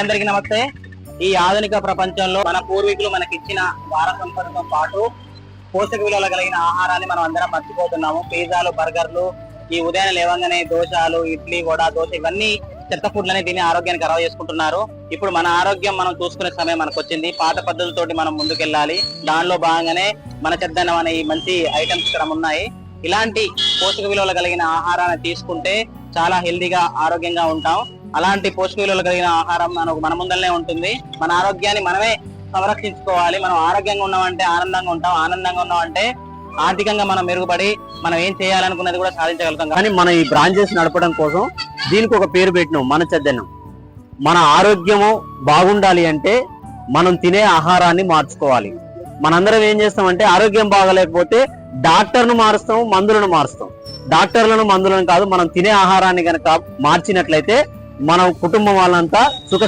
అందరికీ నమస్తే. ఈ ఆధునిక ప్రపంచంలో మన పూర్వీకులు మనకిచ్చిన వారసంపదతో పాటు పోషక విలువలు కలిగిన ఆహారాన్ని మనం అందరం మర్చిపోతున్నాము. పిజ్జాలు బర్గర్లు ఈ ఉదయం లేవంగానే దోశలు ఇడ్లీ వడ దోశ ఇవన్నీ చెత్త ఫుడ్లని తిని ఆరోగ్యాన్ని ఖరాబ్ చేసుకుంటున్నారు. ఇప్పుడు మన ఆరోగ్యం మనం చూసుకునే సమయం మనకు వచ్చింది పాత పద్ధతులతోటి మనం ముందుకెళ్ళాలి. దానిలో భాగంగానే మన చెద్దనం అనే ఈ మంచి ఐటమ్స్ ఇక్కడ ఉన్నాయి. ఇలాంటి పోషక విలువలు కలిగిన ఆహారాన్ని తీసుకుంటే చాలా హెల్దీగా ఆరోగ్యంగా ఉంటాం. అలాంటి పోషక విలువలు కలిగిన ఆహారం మనకు మన ముందరనే ఉంటుంది. మన ఆరోగ్యాన్ని మనమే సంరక్షించుకోవాలి. మనం ఆరోగ్యంగా ఉన్నామంటే ఆనందంగా ఉంటాం. ఆనందంగా ఉన్నామంటే ఆర్థికంగా మనం మెరుగుపడి మనం ఏం చేయాలనుకున్నది కూడా సాధించగలుగుతాం. కానీ మనం ఈ బ్రాంచెస్ నడపడం కోసం దీనికి ఒక పేరు పెట్టినాం మన చెద్దనం మన ఆరోగ్యము బాగుండాలి అంటే మనం తినే ఆహారాన్ని మార్చుకోవాలి. మనందరం ఏం చేస్తామంటే ఆరోగ్యం బాగలేకపోతే డాక్టర్ను మారుస్తాం మందులను మారుస్తాం. డాక్టర్లను మందులను కాదు మనం తినే ఆహారాన్ని కనుక మార్చినట్లయితే మన కుటుంబం వాళ్ళంతా సుఖ